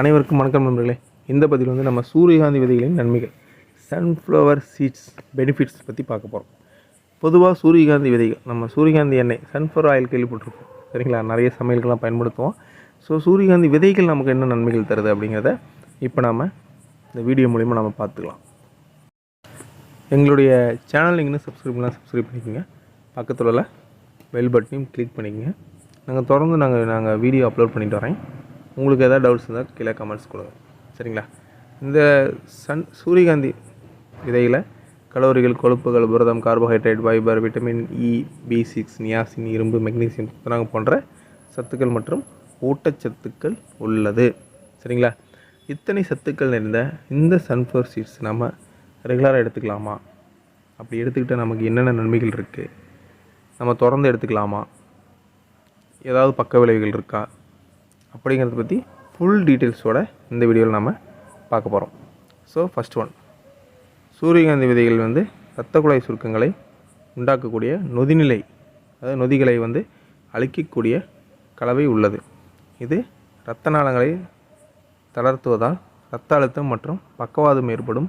அனைவருக்கும் வணக்கம் நண்பர்களே. இந்த பதிவில் வந்து நம்ம சூரியகாந்தி விதைகளின் நன்மைகள் சன்ஃப்ளவர் சீட்ஸ் பெனிஃபிட்ஸ் பற்றி பார்க்க போகிறோம் பொதுவாக சூரியகாந்தி விதைகள் நம்ம சூரியகாந்தி எண்ணெய் சன்ஃப்ளவர் ஆயில் கேள்விப்பட்டிருக்கோம். சரிங்களா? நிறைய சமையல்கள்லாம் பயன்படுத்துவோம். ஸோ சூரியகாந்தி விதைகள் நமக்கு என்ன நன்மைகள் தருது அப்படிங்கிறத இப்போ நாம் இந்த வீடியோ மூலிமா நம்ம பார்த்துக்கலாம். எங்களுடைய சேனல் நீங்கள் இன்னும் சப்ஸ்கிரைப் பண்ணலாம் சப்ஸ்கிரைப் பண்ணிக்கோங்க. பக்கத்தில் உள்ள பெல் பட்டனையும் கிளிக் பண்ணிக்கோங்க. நாங்கள் தொடர்ந்து நாங்கள் நாங்கள் வீடியோ அப்லோட் பண்ணிட்டு வரேன் உங்களுக்கு எதாவது டவுட்ஸ் இருந்தால் கீழே கமெண்ட்ஸ் கொடுங்க. சரிங்களா? இந்த சன் சூரியகாந்தி விதையில் கலோரிகள் கொழுப்புகள் புரதம் carbohydrate fibre vitamin E B six niacin இரும்பு மெக்னீசியம் துத்தநாகம் போன்ற சத்துக்கள் மற்றும் ஊட்டச்சத்துக்கள் உள்ளது. சரிங்களா? இத்தனை சத்துக்கள் நிறைந்த இந்த சன்ஃப்ளவர் சீட்ஸ் நம்ம ரெகுலராக எடுத்துக்கலாமா? அப்படி எடுத்துக்கிட்டால் நமக்கு என்னென்ன நன்மைகள் இருக்குது நம்ம தொடர்ந்து எடுத்துக்கலாமா? ஏதாவது பக்க விளைவுகள் இருக்கா? அப்படிங்கிறத பற்றி ஃபுல் டீட்டெயில்ஸோட இந்த வீடியோவில் நம்ம பார்க்க போகிறோம் ஸோ ஃபஸ்ட் ஒன் சூரியகாந்தி விதைகள் வந்து இரத்த குழாய் சுருக்கங்களை உண்டாக்கக்கூடிய நொதிநிலை அதாவது நொதிகளை வந்து அழிக்கக்கூடிய கலவை உள்ளது. இது இரத்த நாளங்களை தளர்த்துவதால் இரத்த அழுத்தம் மற்றும் பக்கவாதம் ஏற்படும்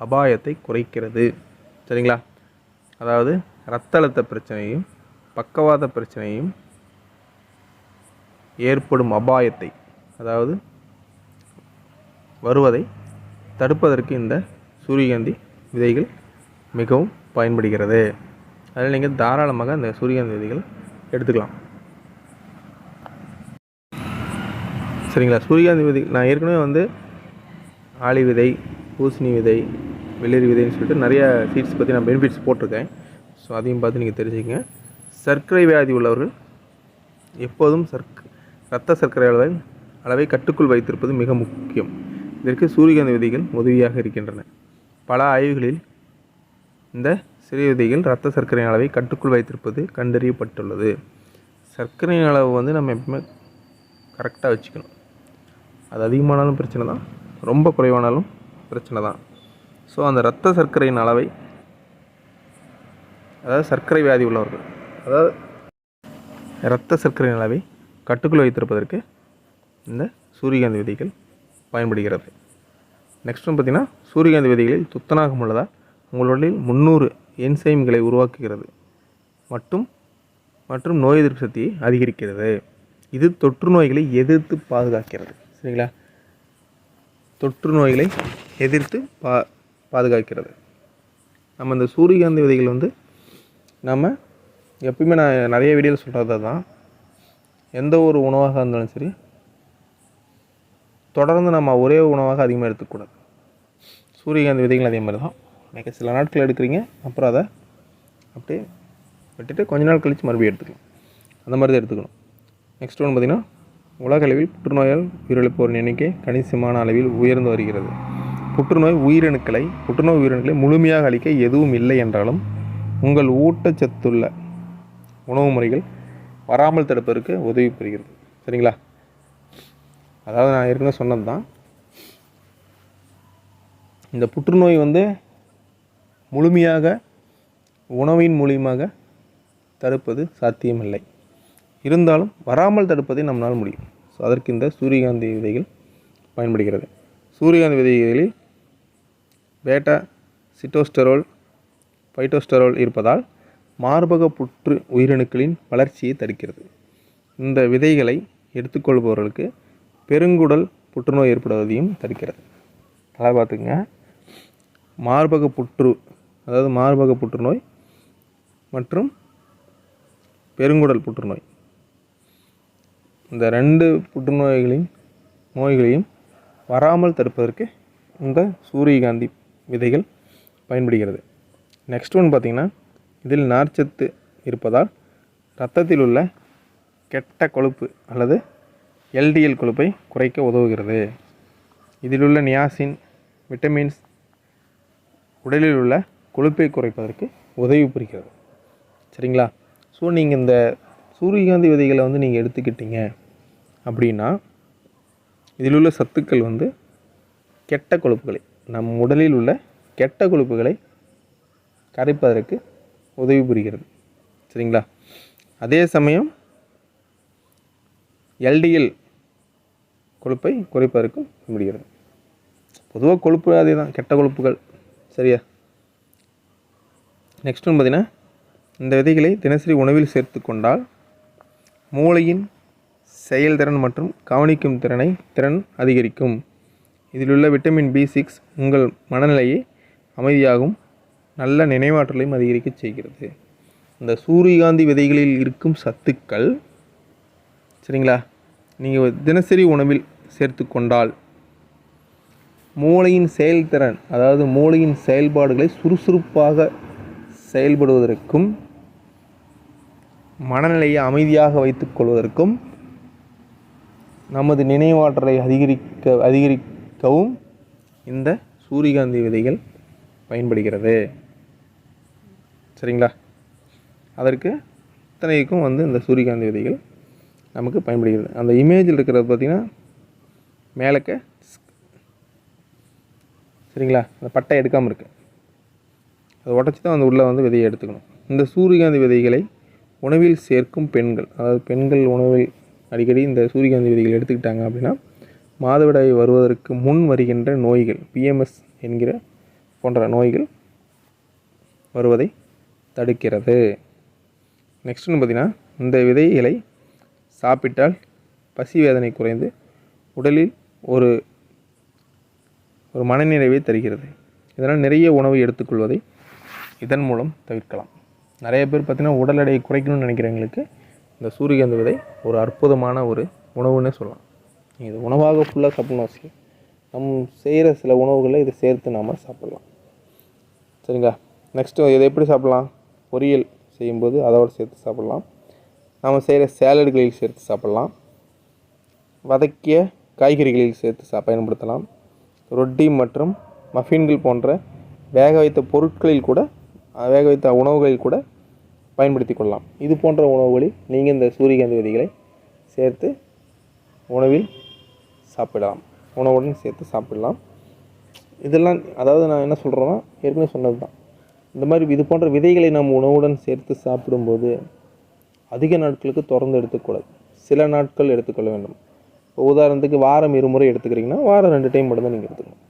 அபாயத்தை குறைக்கிறது. சரிங்களா? அதாவது இரத்த அழுத்த பிரச்சனையும் பக்கவாத பிரச்சனையும் ஏற்படும் அபாயத்தை அதாவது வருவதை தடுப்பதற்கு இந்த சூரியகாந்தி விதைகள் மிகவும் பயன்படுகிறது. அதில் நீங்கள் தாராளமாக இந்த சூரியகாந்தி விதைகள் எடுத்துக்கலாம். சரிங்களா? சூரியகாந்தி விதை நான் ஏற்கனவே வந்து ஆளி விதை பூசணி விதை வெள்ளரி விதைன்னு சொல்லிட்டு நிறைய சீட்ஸ் பற்றி நான் பெனிஃபிட்ஸ் போட்டிருக்கேன். ஸோ அதையும் பார்த்து நீங்கள் தெரிஞ்சுக்கங்க. சர்க்கரை வியாதி உள்ளவர்கள் எப்போதும் சர்க் இரத்த சர்க்கரை அளவை அளவை கட்டுக்குள் வைத்திருப்பது மிக முக்கியம். இதற்கு சூரியகாந்தி விதைகள் உதவியாக இருக்கின்றன. பல ஆய்வுகளில் இந்த சிறிய விதைகள் இரத்த சர்க்கரை அளவை கட்டுக்குள் வைத்திருப்பது கண்டறியப்பட்டுள்ளது. சர்க்கரையின் அளவு வந்து நம்ம எப்பவுமே கரெக்டாக வச்சுக்கணும். அது அதிகமானாலும் பிரச்சனை தான் ரொம்ப குறைவானாலும் பிரச்சனை தான். ஸோ அந்த இரத்த சர்க்கரையின் அளவை அதாவது சர்க்கரை வியாதி உள்ளவர்கள் அதாவது இரத்த சர்க்கரையின் அளவை கட்டுக்குள் வைத்திருப்பதற்கு இந்த சூரியகாந்தி விதைகள் பயன்படுகிறது. நெக்ஸ்ட் வந்து பார்த்திங்கன்னா சூரியகாந்தி விதைகளில் துத்தநாகம் உள்ளதால் உங்களுடைய முந்நூறு என்சைம்களை உருவாக்குகிறது. மற்றும் மற்றும் நோய் எதிர்ப்பு சக்தியை அதிகரிக்கிறது. இது தொற்று நோய்களை எதிர்த்து பாதுகாக்கிறது. சரிங்களா? தொற்று நோய்களை எதிர்த்து பா பாதுகாக்கிறது. நம்ம இந்த சூரியகாந்தி விதைகள் வந்து நம்ம எப்பயுமே நான் நிறைய வீடியோவில் சொல்கிறது தான் எந்த ஒரு உணவாக இருந்தாலும் சரி தொடர்ந்து நம்ம ஒரே உணவாக அதிகமாக எடுத்துக்கூடாது சூரியகாந்தி விதைகள் அதே மாதிரி தான் நீங்கள் சில நாட்கள் எடுக்கிறீங்க அப்புறம் அதை அப்படியே விட்டுட்டு கொஞ்ச நாள் கழித்து மறுபடியும் எடுத்துக்கலாம். அந்த மாதிரி தான் எடுத்துக்கணும். நெக்ஸ்ட் ஒன்று பார்த்திங்கன்னா உலக அளவில் புற்றுநோயால் உயிரிழப்போரின் எண்ணிக்கை கணிசமான அளவில் உயர்ந்து வருகிறது. புற்றுநோய் உயிரணுக்களை புற்றுநோய் உயிரணுக்களை முழுமையாக அளிக்க எதுவும் இல்லை என்றாலும் உங்கள் ஊட்டச்சத்துள்ள உணவு முறைகள் வராமல் தடுப்பதற்கு உதவி புரிகிறது. சரிங்களா? அதாவது நான் ஏற்கனவே சொன்னது தான் இந்த புற்றுநோய் வந்து முழுமையாக உணவின் மூலியமாக தடுப்பது சாத்தியமில்லை. இருந்தாலும் வராமல் தடுப்பதை நம்மளால் முடியும். ஸோ அதற்கு இந்த சூரியகாந்தி விதைகள் பயன்படுகிறது. சூரியகாந்தி விதைகளில் பேட்டா சிட்டோஸ்டரோல் பைட்டோஸ்டரோல் இருப்பதால் மார்பக புற்று உயிரணுக்களின் வளர்ச்சியை தடுக்கிறது. இந்த விதைகளை எடுத்துக்கொள்பவர்களுக்கு பெருங்குடல் புற்றுநோய் ஏற்படுவதையும் தடுக்கிறது. நல்லா பார்த்துங்க மார்பக புற்று அதாவது மார்பக புற்றுநோய் மற்றும் பெருங்குடல் புற்றுநோய். இந்த ரெண்டு புற்றுநோய்களின் நோய்களையும் வராமல் தடுப்பதற்கு இந்த சூரியகாந்தி விதைகள் பயன்படுகிறது. நெக்ஸ்ட் ஒன் பார்த்திங்கன்னா இதில் நார்ச்சத்து இருப்பதால் இரத்தத்தில் உள்ள கெட்ட கொழுப்பு அல்லது எல்டிஎல் கொழுப்பை குறைக்க உதவுகிறது. இதில் உள்ள நியாசின் விட்டமின்ஸ் உடலில் உள்ள கொழுப்பை குறைப்பதற்கு உதவி புரிகிறது. சரிங்களா? ஸோ நீங்கள் இந்த சூரியகாந்தி விதைகளை வந்து நீங்கள் எடுத்துக்கிட்டீங்க அப்படின்னா இதில் உள்ள சத்துக்கள் வந்து கெட்ட கொழுப்புகளை நம் உடலில் உள்ள கெட்ட கொழுப்புகளை கரைப்பதற்கு உதவி புரிகிறது. சரிங்களா? அதே சமயம் எல்டிஎல் கொழுப்பை குறைப்பதற்கும் முடிகிறது. பொதுவாக கொழுப்பு அதே தான் கெட்ட கொழுப்புகள். சரியா? நெக்ஸ்ட் ஒன்று பார்த்தீங்கன்னா இந்த விதைகளை தினசரி உணவில் சேர்த்து கொண்டால் மூளையின் செயல்திறன் மற்றும் கவனிக்கும் திறனை திறன் அதிகரிக்கும். இதிலுள்ள விட்டமின் பி சிக்ஸ் உங்கள் மனநிலையை அமைதியாகவும் நல்ல நினைவாற்றலையும் அதிகரிக்க செய்கிறது. இந்த சூரியகாந்தி விதைகளில் இருக்கும் சத்துக்கள் சரிங்களா? நீங்கள் தினசரி உணவில் சேர்த்து கொண்டால் மூளையின் செயல்திறன் அதாவது மூளையின் செயல்பாடுகளை சுறுசுறுப்பாக செயல்படுவதற்கும் மனநிலையை அமைதியாக வைத்துக்கொள்வதற்கும் நமது நினைவாற்றலை அதிகரிக்க அதிகரிக்கவும் இந்த சூரியகாந்தி விதைகள் பயன்படுகிறது. சரிங்களா? அதற்கு இத்தனைக்கும் வந்து இந்த சூரியகாந்தி விதைகள் நமக்கு பயன்படுகிறது. அந்த இமேஜில் இருக்கிறது பார்த்திங்கன்னா மேலக்க சரிங்களா? அந்த பட்டை எடுக்காமல் இருக்கு. அதை உடச்சி தான் அந்த உள்ளே வந்து விதையை எடுத்துக்கணும். இந்த சூரியகாந்தி விதைகளை உணவில் சேர்க்கும் பெண்கள் அதாவது பெண்கள் உணவில் அடிக்கடி இந்த சூரியகாந்தி விதைகள் எடுத்துக்கிட்டாங்க அப்படின்னா மாதவிடாய் வருவதற்கு முன் வருகின்ற நோய்கள் பிஎம்எஸ் என்கிற போன்ற நோய்கள் வருவதை தடுக்கிறது. நெக்ஸ்ட் பார்த்தீங்கன்னா இந்த விதைகளை சாப்பிட்டால் பசி வேதனை குறைந்து உடலில் ஒரு ஒரு மனநிறைவை தருகிறது. இதனால் நிறைய உணவு எடுத்துக்கொள்வதை இதன் மூலம் தவிர்க்கலாம். நிறைய பேர் பார்த்திங்கன்னா உடல் எடையை குறைக்கணும்னு நினைக்கிறவங்களுக்கு இந்த சூரியகாந்த விதை ஒரு அற்புதமான ஒரு உணவுன்னே சொல்லலாம். நீங்கள் இது உணவாக ஃபுல்லாக சாப்பிடணும் அவசியம். நம் செய்கிற சில உணவுகளை இதை சேர்த்து நாம் சாப்பிட்லாம். சரிங்களா? நெக்ஸ்ட்டு இதை எப்படி சாப்பிட்லாம்? பொரியல் செய்யும்போது அதோடு சேர்த்து சாப்பிட்லாம். நாம் செய்கிற சேலடுகளில் சேர்த்து சாப்பிட்லாம். வதக்கிய காய்கறிகளில் சேர்த்து சா பயன்படுத்தலாம். ரொட்டி மற்றும் மஃபின்கள் போன்ற வேக வைத்த பொருட்களில் கூட வேக வைத்த உணவுகளில் கூட பயன்படுத்தி கொள்ளலாம். இது போன்ற உணவுகளில் நீங்கள் இந்த சூரியகாந்தி விதிகளை சேர்த்து உணவில் சாப்பிடலாம். உணவுடன் சேர்த்து சாப்பிடலாம். இதெல்லாம் அதாவது நான் என்ன சொல்கிறேன்னா ஏற்கனவே சொன்னது தான் இந்த மாதிரி இது போன்ற விதைகளை நாம் உணவுடன் சேர்த்து சாப்பிடும்போது அதிக நாட்களுக்கு தொடர்ந்து எடுத்துக்கூடாது. சில நாட்கள் எடுத்துக்கொள்ள வேண்டும். இப்போ உதாரணத்துக்கு வாரம் இருமுறை எடுத்துக்கிறீங்கன்னா வாரம் ரெண்டு டைம் மட்டும் தான் நீங்கள் எடுத்துக்கணும்.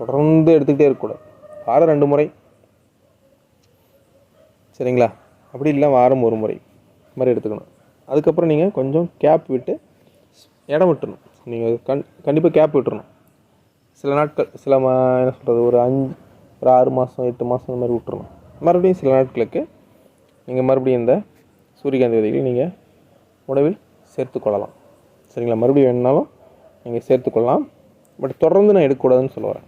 தொடர்ந்து எடுத்துக்கிட்டே இருக்கக்கூடாது. வாரம் ரெண்டு முறை. சரிங்களா? அப்படி இல்லை வாரம் ஒரு முறை இந்த மாதிரி எடுத்துக்கணும். அதுக்கப்புறம் நீங்கள் கொஞ்சம் கேப் விட்டு இடம் விட்டுறணும். நீங்கள் கண் கண்டிப்பாக கேப் விட்டுறணும். சில நாட்கள் சில என்ன சொல்கிறது ஒரு அஞ்சு ஒரு ஆறு மாதம் எட்டு மாதம் இந்த மாதிரி விட்டுறணும். மறுபடியும் சில நாட்களுக்கு நீங்கள் மறுபடியும் இந்த சூரியகாந்தி விதைகளை நீங்கள் உணவில் சேர்த்துக்கொள்ளலாம் சரிங்களா? மறுபடியும் வேணுனாலும் நீங்கள் சேர்த்துக்கொள்ளலாம் பட் தொடர்ந்து நான் எடுக்கக்கூடாதுன்னு சொல்ல வரேன்.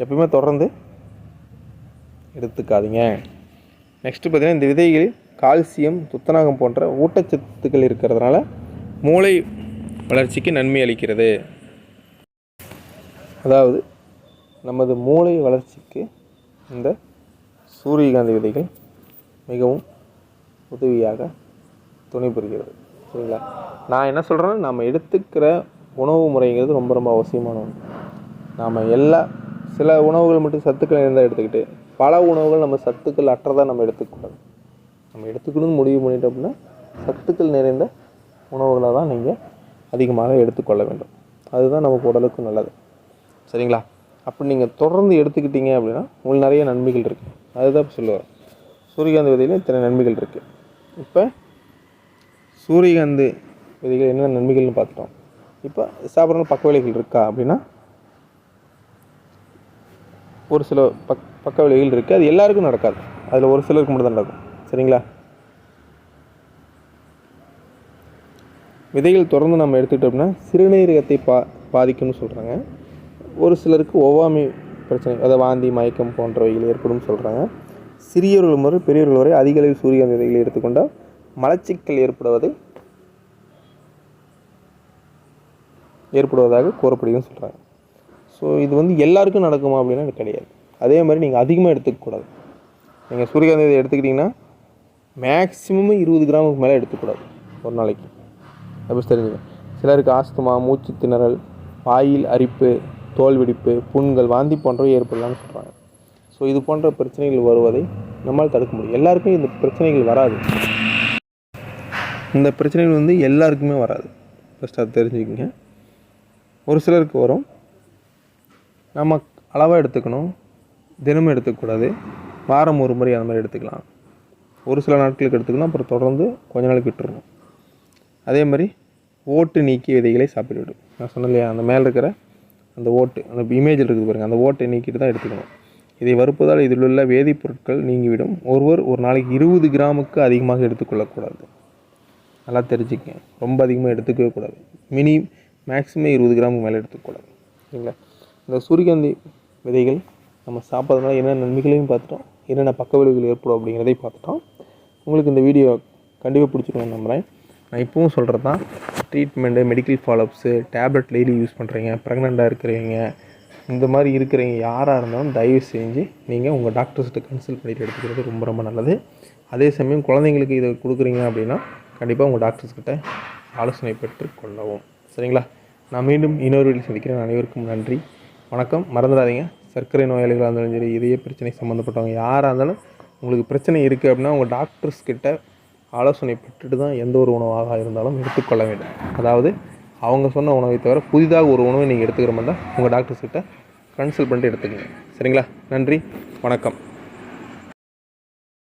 எப்பயுமே தொடர்ந்து எடுத்துக்காதீங்க. நெக்ஸ்ட்டு பார்த்திங்கன்னா இந்த விதைகளில் கால்சியம் துத்தநாகம் போன்ற ஊட்டச்சத்துக்கள் இருக்கிறதுனால மூளை வளர்ச்சிக்கு நன்மை அளிக்கிறது. அதாவது நமது மூளை வளர்ச்சிக்கு இந்த சூரியகாந்தி விதைகள் மிகவும் உதவியாக துணை புரிகிறது சரிங்களா? நான் என்ன சொல்கிறேன்னா நம்ம எடுத்துக்கிற உணவு முறைங்கிறது ரொம்ப ரொம்ப அவசியமான ஒன்று நாம் எல்லா சில உணவுகள் மட்டும் சத்துக்கள் இருந்தால் எடுத்துக்கிட்டு பல உணவுகள் நம்ம சத்துக்கள் அற்றதாக நம்ம எடுத்துக்கூடாது நம்ம எடுத்துக்கணும்னு முடிவு பண்ணிட்டோம் அப்படின்னா சத்துக்கள் நிறைந்த உணவுகளை தான் நீங்கள் அதிகமாக எடுத்துக்கொள்ள வேண்டும். அதுதான் நமக்கு உடலுக்கு நல்லது. சரிங்களா? அப்படி நீங்கள் தொடர்ந்து எடுத்துக்கிட்டீங்க அப்படின்னா உங்களுக்கு நிறைய நன்மைகள் இருக்குது அதுதான் இப்போ சொல்லுவார் சூரியகாந்தி விதையில் இத்தனை நன்மைகள் இருக்குது இப்போ சூரியகாந்தி விதைகள் என்ன நன்மைகள்னு பார்த்துட்டோம். இப்போ சாப்பிட்ற பக்க விலைகள் இருக்கா அப்படின்னா ஒரு சில பக் பக்க விலைகள் இருக்குது அது எல்லாருக்கும் நடக்காது. அதில் ஒரு சிலருக்கு மட்டும் தான் நடக்கும். சரிங்களா? விதைகள் தொடர்ந்து நம்ம எடுத்துக்கிட்டோம்னா சிறுநீரகத்தை பா பாதிக்கும்னு சொல்கிறாங்க ஒரு சிலருக்கு ஒவ்வாமை பிரச்சனை அதாவது வாந்தி மயக்கம் போன்றவைகள் ஏற்படும் சொல்கிறாங்க சிறியவர்கள் முதல் பெரியவர்கள் வரை அதிக அளவில் சூரியகாந்தி எடுத்துக்கொண்டால் மலச்சிக்கல் ஏற்படுவதை ஏற்படுவதாக கூறப்படுதுன்னு சொல்கிறாங்க ஸோ இது வந்து எல்லாருக்கும் நடக்குமா அப்படின்னா அது கிடையாது. அதே மாதிரி நீங்கள் அதிகமாக எடுத்துக்கக்கூடாது நீங்கள் சூரியகாந்தி எடுத்துக்கிட்டிங்கன்னா மேக்ஸிமம் இருபது கிராமுக்கு மேலே எடுத்துக்கூடாது ஒரு நாளைக்கு. அப்படி தெரிஞ்சுங்க? சிலருக்கு ஆஸ்துமா மூச்சு திணறல் வாயில் அரிப்பு தோல் வெடிப்பு புண்கள் வாந்தி போன்றவை ஏற்படலாம்னு சொல்கிறாங்க ஸோ இது போன்ற பிரச்சனைகள் வருவதை நம்மால் தடுக்க முடியும். எல்லாருக்கும் இந்த பிரச்சனைகள் வராது. இந்த பிரச்சனைகள் வந்து எல்லாருக்குமே வராது. ஃபஸ்ட்டு அது தெரிஞ்சுக்கங்க. ஒரு சிலருக்கு வரும். நம்ம அளவாக எடுத்துக்கணும். தினமும் எடுத்துக்கக்கூடாது. வாரம் ஒரு முறை அந்த மாதிரி எடுத்துக்கலாம். ஒரு சில நாட்களுக்கு எடுத்துக்கணும் அப்புறம் தொடர்ந்து கொஞ்ச நாளைக்கு விட்டுருணும் அதே மாதிரி ஓட்டு நீக்கிய விதைகளை சாப்பிட்டு விடும் நான் சொன்னேன் இல்லையா? அந்த மேலே இருக்கிற அந்த ஓட்டு அந்த இமேஜில் இருக்குது பாருங்கள் அந்த ஓட்டை நீக்கிட்டு தான் எடுத்துக்கணும். இதை வறுப்பதால் இதில் உள்ள வேதிப்பொருட்கள் நீங்கிவிடும். ஒருவர் ஒரு நாளைக்கு இருபது கிராமுக்கு அதிகமாக எடுத்துக்கொள்ளக்கூடாது. நல்லா தெரிஞ்சுக்க ரொம்ப அதிகமாக எடுத்துக்கவே கூடாது. மினி மேக்ஸிமம் இருபது கிராமுக்கு மேலே எடுத்துக்கூடாது சரிங்களா? இந்த சூரியகாந்தி விதைகள் நம்ம சாப்பிட்றதுனால என்னென்ன நன்மைகளையும் பார்த்துட்டோம் என்னென்ன பக்க விளைவுகள் ஏற்படும் அப்படிங்கிறதையும் பார்த்துட்டோம். உங்களுக்கு இந்த வீடியோ கண்டிப்பாக பிடிச்சிருக்கோம் நம்புகிறேன் நான் இப்போவும் சொல்கிறது தான். Treatment medical follow ups tablet daily use பண்ணுறீங்க ப்ரெக்னெண்ட்டாக இருக்கிறவங்க இந்த மாதிரி இருக்கிறவங்க யாராக இருந்தாலும் தயவு செஞ்சு நீங்கள் உங்கள் டாக்டர்ஸ்கிட்ட கன்சல்ட் பண்ணிட்டு எடுத்துக்கிறது ரொம்ப ரொம்ப நல்லது. அதே சமயம் குழந்தைங்களுக்கு இதை கொடுக்குறீங்க அப்படின்னா கண்டிப்பாக உங்கள் டாக்டர்ஸ்கிட்ட ஆலோசனை பெற்று கொள்ளவும். சரிங்களா? நான் மீண்டும் இன்னொரு வீடியோ சந்திக்கிறேன். அனைவருக்கும் நன்றி. வணக்கம். மறந்துடாதீங்க. சர்க்கரை நோயாளிகளாக இருந்தாலும் சரி இதய பிரச்சனை சம்மந்தப்பட்டவங்க யாராக இருந்தாலும் உங்களுக்கு பிரச்சனை இருக்குது அப்படின்னா உங்கள் டாக்டர்ஸ்கிட்ட ஆலோசனை பெற்றுட்டு தான் எந்த ஒரு உணவாக இருந்தாலும் எடுத்துக்கொள்ள வேண்டும். அதாவது அவங்க சொன்ன உணவை தவிர புதிதாக ஒரு உணவை நீங்கள் எடுத்துக்கிற மாதிரி தான் உங்கள் டாக்டர்ஸ்கிட்ட கன்சல்ட் பண்ணிட்டு எடுத்துக்கங்க. சரிங்களா? நன்றி. வணக்கம்.